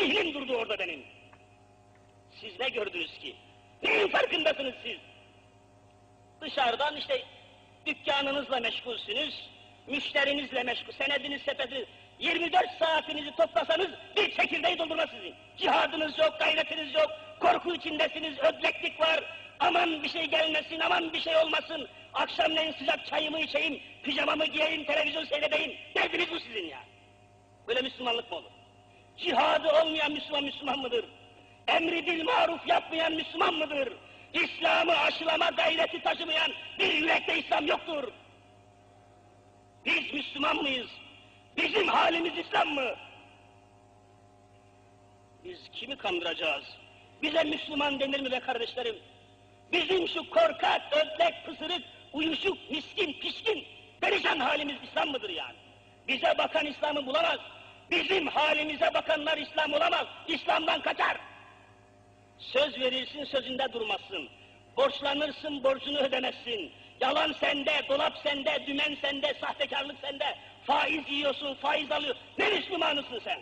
zihnim durdu orada benim. Siz ne gördünüz ki? Neyin farkındasınız siz? Dışarıdan işte dükkanınızla meşgulsünüz, müşterinizle meşgul, senediniz, sepetiniz, 24 saatinizi toplasanız bir çekirdeği doldurmaz sizin. Cihadınız yok, gayretiniz yok, korku içindesiniz, ödleklik var, aman bir şey gelmesin, aman bir şey olmasın, akşamleyin sıcak çayımı içeyim, pijamamı giyeyim, televizyon seyredeyim, derdiniz bu sizin ya. Böyle Müslümanlık mı olur? Cihadı olmayan Müslüman Müslüman mıdır? Emri bil maruf yapmayan Müslüman mıdır? İslam'ı aşılama gayreti taşımayan bir yürekte İslam yoktur. Biz Müslüman mıyız? Bizim halimiz İslam mı? Biz kimi kandıracağız? Bize Müslüman denir mi be kardeşlerim? Bizim şu korkak, ödlek, pısırık, uyuşuk, miskin, pişkin, perişan halimiz İslam mıdır yani? Bize bakan İslam'ı bulamaz. Bizim halimize bakanlar İslam olamaz. İslam'dan kaçar. Söz verirsin sözünde durmazsın. Borçlanırsın borcunu ödemezsin. Yalan sende, dolap sende, dümen sende, sahtekarlık sende. Faiz yiyorsun, faiz alıyorsun. Ne Müslümanısın sen?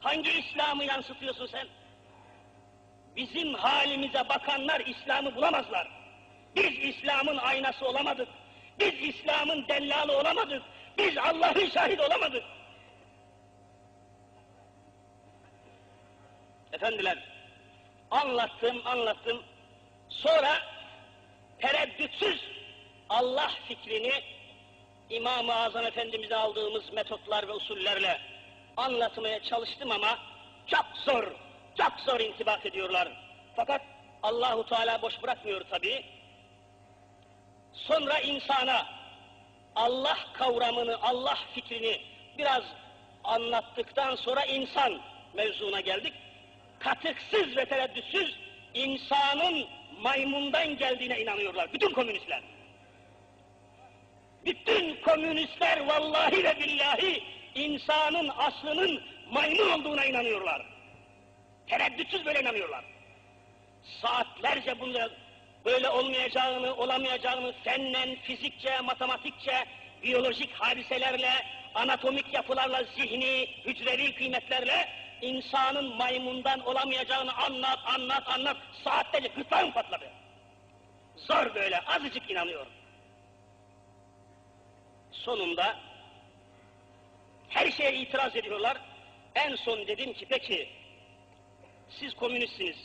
Hangi İslam'ı yansıtıyorsun sen? Bizim halimize bakanlar İslam'ı bulamazlar. Biz İslam'ın aynası olamadık. Biz İslam'ın dellalı olamadık. Biz Allah'ın şahit olamadık. Efendiler, anlattım, anlattım. Sonra tereddütsüz Allah fikrini İmam-ı Azam Efendimiz'e aldığımız metotlar ve usullerle anlatmaya çalıştım ama çok zor, çok zor intibak ediyorlar. Fakat Allahu Teala boş bırakmıyor tabii. Sonra insana Allah kavramını, Allah fikrini biraz anlattıktan sonra insan mevzuna geldik. Katıksız ve tereddütsüz insanın maymundan geldiğine inanıyorlar. Bütün komünistler. Bütün komünistler vallahi ve billahi insanın aslının maymun olduğuna inanıyorlar. Tereddütsüz böyle inanıyorlar. Saatlerce bunu böyle olmayacağını, olamayacağını fennen, fizikçe, matematikçe, biyolojik hadiselerle, anatomik yapılarla, zihni, hücrevi kıymetlerle insanın maymundan olamayacağını anlat, anlat, anlat. Saatlerce gırtlağım patladı. Zor böyle, azıcık inanıyor. Sonunda her şeye itiraz ediyorlar. En son dedim ki peki siz komünistsiniz.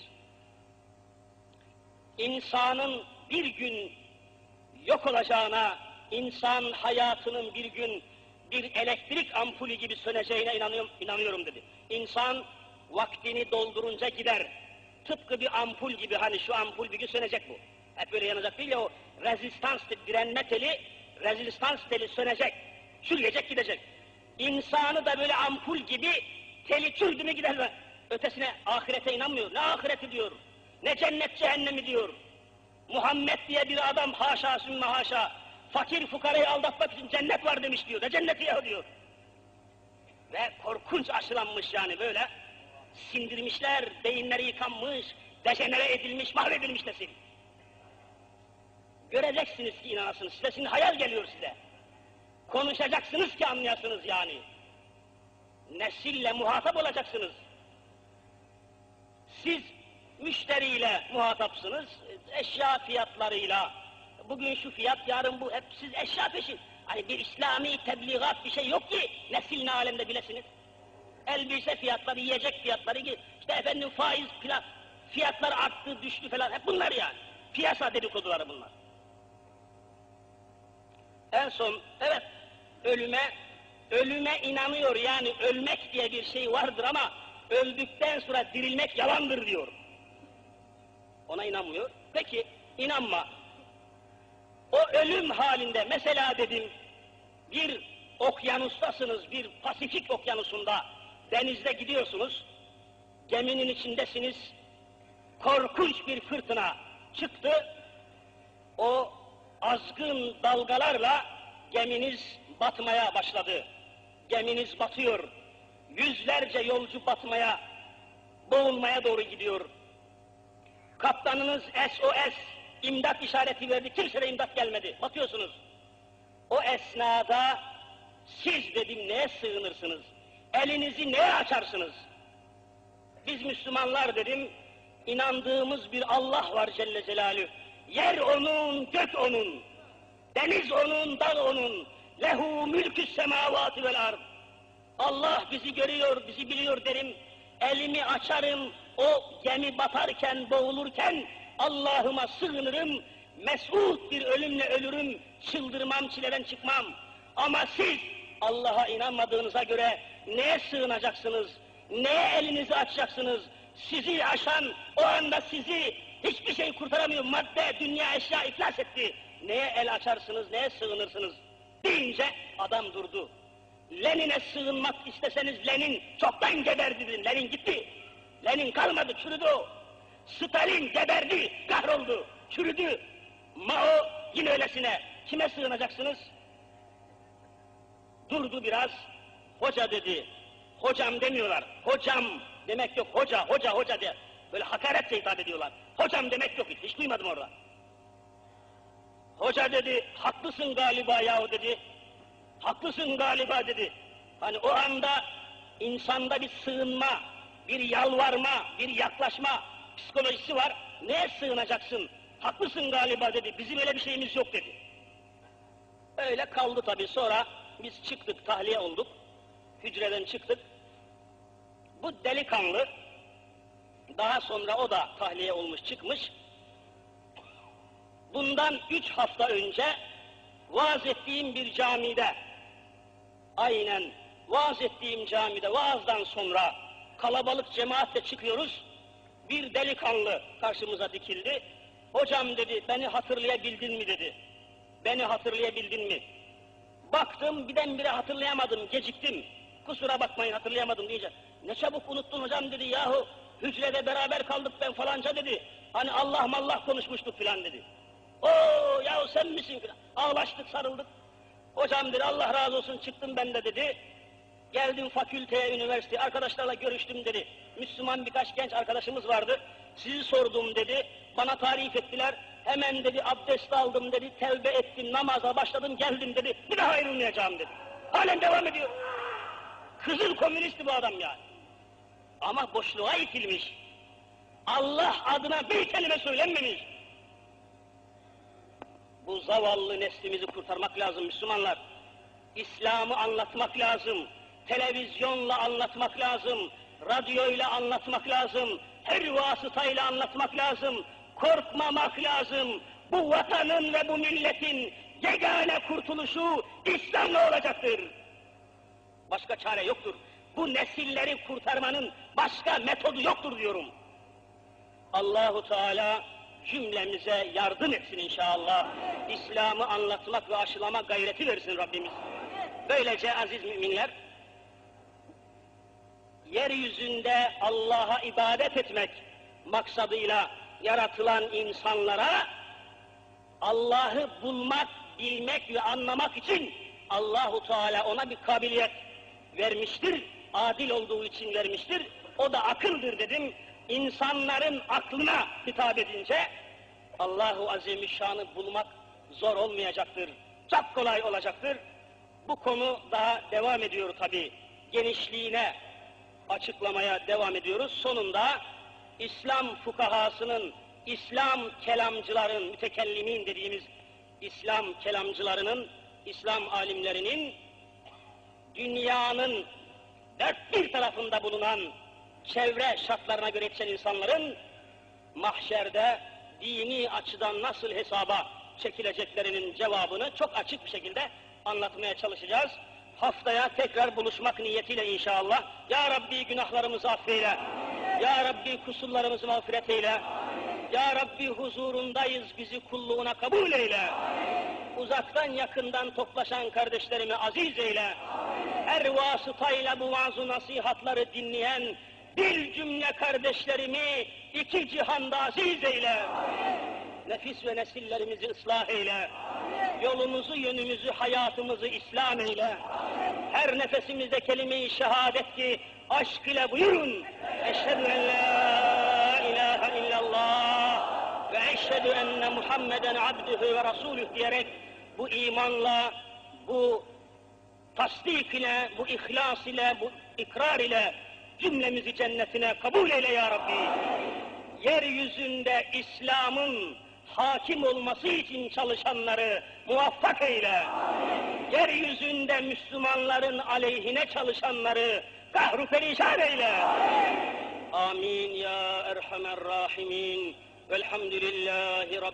İnsanın bir gün yok olacağına, insan hayatının bir gün bir elektrik ampulü gibi söneceğine inanıyorum, inanıyorum dedi. İnsan vaktini doldurunca gider. Tıpkı bir ampul gibi hani şu ampul bir gün sönecek bu. Hep böyle yanacak değil ya o rezistans direnme teli, rezistans teli sönecek. Çürüyecek gidecek. İnsanı da böyle ampul gibi teli çürdü mü gider ve ötesine ahirete inanmıyor. Ne ahireti diyor, ne cennet cehennemi diyor. Muhammed diye bir adam haşa sümme haşa fakir fukarayı aldatmak için cennet var demiş diyor. Ne cenneti ya diyor. Ve korkunç aşılanmış yani böyle. Sindirmişler, beyinleri yıkanmış, dejenere edilmiş, mahvedilmiş nesil. Göreceksiniz ki inanasınız. Size şimdi hayal geliyor size. Konuşacaksınız ki anlayasınız yani. Nesille muhatap olacaksınız. Siz müşteriyle muhatapsınız, eşya fiyatlarıyla. Bugün şu fiyat, yarın bu, hep siz eşya peşin. Hani bir İslami tebliğat bir şey yok ki nesil ne alemde bilesiniz. Elbise fiyatları, yiyecek fiyatları, işte efendim faiz filan, fiyatlar arttı, düştü falan, hep bunlar yani. Piyasa dedikoduları bunlar. En son, evet, ölüme, ölüme inanıyor yani ölmek diye bir şey vardır ama öldükten sonra dirilmek yalandır diyor. Ona inanmıyor. Peki, inanma. O ölüm halinde, mesela dedim, bir okyanustasınız, bir Pasifik okyanusunda, denizde gidiyorsunuz, geminin içindesiniz, korkunç bir fırtına çıktı, o azgın dalgalarla geminiz batmaya başladı. Geminiz batıyor, yüzlerce yolcu batmaya, boğulmaya doğru gidiyor. Kaptanınız SOS, imdat işareti verdi, kimse de imdat gelmedi, batıyorsunuz. O esnada siz dedim neye sığınırsınız? Elinizi neye açarsınız? Biz Müslümanlar dedim, inandığımız bir Allah var Celle Celaluhu. Yer onun, gök onun. Deniz onun, dağ onun. Lehu mülkü semavati vel ard. Allah bizi görüyor, bizi biliyor derim. Elimi açarım, o gemi batarken, boğulurken Allah'ıma sığınırım. Mesut bir ölümle ölürüm, çıldırmam, çileden çıkmam. Ama siz Allah'a inanmadığınıza göre neye sığınacaksınız? Neye elinizi açacaksınız? Sizi aşan, o anda sizi hiçbir şey kurtaramıyor. Madde, dünya, eşya iflas etti. Neye el açarsınız, neye sığınırsınız? Deyince adam durdu. Lenin'e sığınmak isteseniz Lenin çoktan geberdi. Lenin gitti. Lenin kalmadı, çürüdü o. Stalin geberdi, kahroldu, çürüdü. Mao yine öylesine. Kime sığınacaksınız? Durdu biraz. Hoca dedi. Hocam demiyorlar. Hocam demek yok. Hoca, hoca, hoca diye. Böyle hakaretle hitap ediyorlar. Hocam demek yok hiç. Hiç duymadım orada. Hoca dedi, haklısın galiba yahu dedi. Haklısın galiba dedi. Hani o anda insanda bir sığınma, bir yalvarma, bir yaklaşma psikolojisi var. Neye sığınacaksın? Haklısın galiba dedi. Bizim öyle bir şeyimiz yok dedi. Öyle kaldı tabii. Sonra biz çıktık, tahliye olduk. Hücreden çıktık. Bu delikanlı, daha sonra o da tahliye olmuş çıkmış. Bundan üç hafta önce vaaz ettiğim bir camide, aynen vaaz ettiğim camide vaazdan sonra kalabalık cemaatle çıkıyoruz. Bir delikanlı karşımıza dikildi. Hocam dedi, beni hatırlayabildin mi dedi. Beni hatırlayabildin mi? Baktım birdenbire hatırlayamadım, geciktim. Kusura bakmayın hatırlayamadım diyece. Ne çabuk unuttun hocam dedi yahu. Hücrede beraber kaldık ben falanca dedi. Hani Allah mallah konuşmuştuk filan dedi. Oo yahu sen misin filan. Ağlaştık sarıldık. Hocam dedi Allah razı olsun çıktım ben de dedi. Geldim fakülteye, üniversiteye, arkadaşlarla görüştüm dedi. Müslüman birkaç genç arkadaşımız vardı. Sizi sordum dedi. Bana tarif ettiler. Hemen dedi abdest aldım dedi. Tevbe ettim, namaza başladım, geldim dedi. Bir daha ayrılmayacağım dedi. Halen devam ediyor. Kızıl komünisti bu adam yani. Ama boşluğa itilmiş. Allah adına bir kelime söylenmemiş. Bu zavallı neslimizi kurtarmak lazım Müslümanlar. İslam'ı anlatmak lazım. Televizyonla anlatmak lazım. Radyoyla anlatmak lazım. Her vasıtayla anlatmak lazım. Korkmamak lazım. Bu vatanın ve bu milletin yegane kurtuluşu İslam'la olacaktır. Başka çare yoktur. Bu nesilleri kurtarmanın başka metodu yoktur diyorum. Allahu Teala cümlemize yardım etsin inşallah. İslam'ı anlatmak ve aşılama gayreti versin Rabbimiz. Böylece aziz müminler, yeryüzünde Allah'a ibadet etmek maksadıyla yaratılan insanlara Allah'ı bulmak, bilmek ve anlamak için Allahu Teala ona bir kabiliyet vermiştir. Adil olduğu için vermiştir. O da akıldır dedim. İnsanların aklına hitap edince Allahu Azimüşşan'ı bulmak zor olmayacaktır. Çok kolay olacaktır. Bu konu daha devam ediyor tabi. Genişliğine açıklamaya devam ediyoruz. Sonunda İslam fukahasının, İslam kelamcıların, mütekellimin dediğimiz İslam kelamcılarının, İslam alimlerinin dünyanın dört bir tarafında bulunan çevre şartlarına göre yetişen insanların mahşerde dini açıdan nasıl hesaba çekileceklerinin cevabını çok açık bir şekilde anlatmaya çalışacağız. Haftaya tekrar buluşmak niyetiyle inşallah. Ya Rabbi günahlarımızı affeyle. Ya Rabbi kusurlarımızı mağfiret eyle. Ya Rabbi huzurundayız bizi kulluğuna kabul eyle. Uzaktan yakından toplaşan kardeşlerimi aziz eyle. Her vasıtayla bu vaaz nasihatları dinleyen bir cümle kardeşlerimi iki cihanda aziz eyle. Nefis ve nesillerimizi ıslah eyle. Yolumuzu, yönümüzü, hayatımızı İslam eyle. Her nefesimizde kelime-i şehadet ki aşk ile buyurun. Eşhedü en la ilahe illallah ve eşhedü enne Muhammeden abdühü ve rasulüh diyerek bu imanla, bu tasdik ile, bu ihlas ile, bu ikrar ile cümlemizi cennetine kabul eyle ya Rabbi. Yeryüzünde İslam'ın hakim olması için çalışanları muvaffak eyle. Yeryüzünde Müslümanların aleyhine çalışanları kahru perişan eyle. Amin ya Erhamer Rahimin. Velhamdülillahi Rabbil